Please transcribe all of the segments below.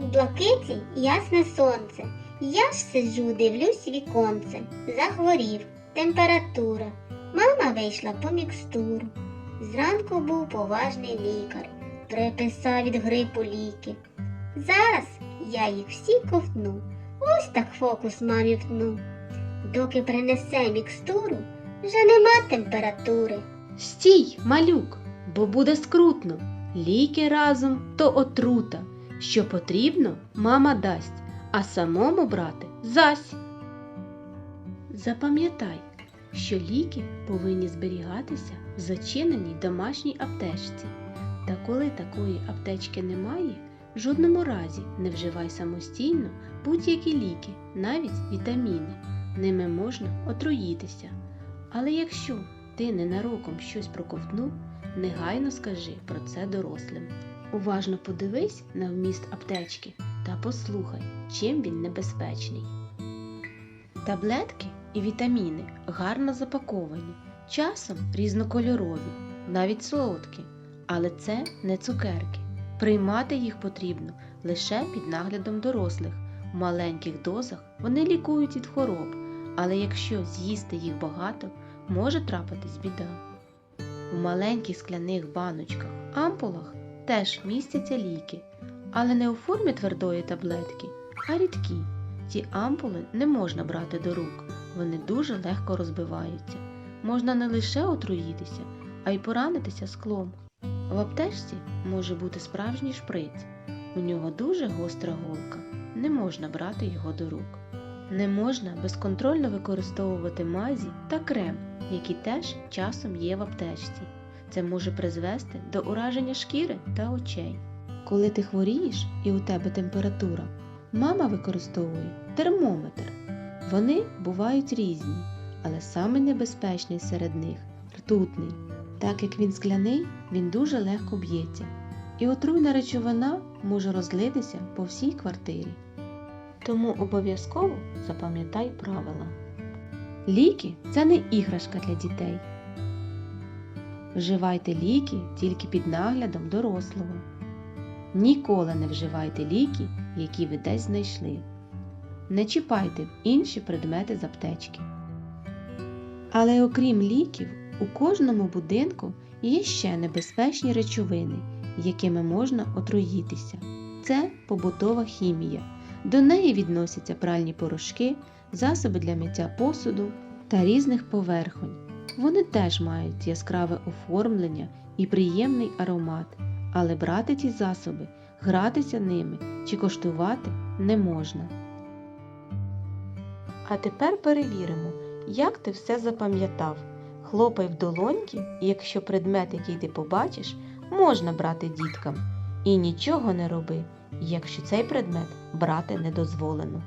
У блакиті ясне сонце. Я ж сиджу, дивлюсь віконце. Захворів, температура. Мама вийшла по мікстуру. Зранку був поважний лікар. Приписав від грипу ліки. Зараз я їх всі ковтну. Ось так фокус мамі втну. Доки принесе мікстуру, вже нема температури. Стій, малюк, бо буде скрутно. Ліки разом то отрута. Що потрібно, мама дасть, а самому брати зась. Запам'ятай, що ліки повинні зберігатися в зачиненій домашній аптечці. Та коли такої аптечки немає, в жодному разі не вживай самостійно будь-які ліки, навіть вітаміни. Ними можна отруїтися. Але якщо ти ненароком щось проковтнув, негайно скажи про це дорослим. Уважно подивись на вміст аптечки та послухай, чим він небезпечний. Таблетки і вітаміни гарно запаковані, часом різнокольорові, навіть солодкі, але це не цукерки. Приймати їх потрібно лише під наглядом дорослих. В маленьких дозах вони лікують від хвороб, але якщо з'їсти їх багато, може трапитись біда. У маленьких скляних баночках, ампулах теж містяться ліки, але не у формі твердої таблетки, а рідкі. Ці ампули не можна брати до рук, вони дуже легко розбиваються. Можна не лише отруїтися, а й поранитися склом. В аптечці може бути справжній шприц. У нього дуже гостра голка, не можна брати його до рук. Не можна безконтрольно використовувати мазі та крем, які теж часом є в аптечці. Це може призвести до ураження шкіри та очей. Коли ти хворієш і у тебе температура, мама використовує термометр. Вони бувають різні, але самий небезпечний серед них ртутний. Так як він скляний, він дуже легко б'ється, і отруйна речовина може розлитися по всій квартирі. Тому обов'язково запам'ятай правила. Ліки це не іграшка для дітей. Вживайте ліки тільки під наглядом дорослого. Ніколи не вживайте ліки, які ви десь знайшли. Не чіпайте інші предмети з аптечки. Але окрім ліків, у кожному будинку є ще небезпечні речовини, якими можна отруїтися. Це побутова хімія. До неї відносяться пральні порошки, засоби для миття посуду та різних поверхонь. Вони теж мають яскраве оформлення і приємний аромат, але брати ці засоби, гратися ними чи коштувати не можна. А тепер перевіримо, як ти все запам'ятав. Хлопай в долоньки, якщо предмет, який ти побачиш, можна брати діткам. І нічого не роби, якщо цей предмет брати не дозволено.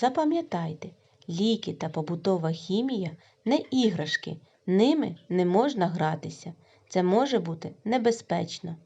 Запам'ятайте, ліки та побутова хімія не іграшки, ними не можна гратися. Це може бути небезпечно.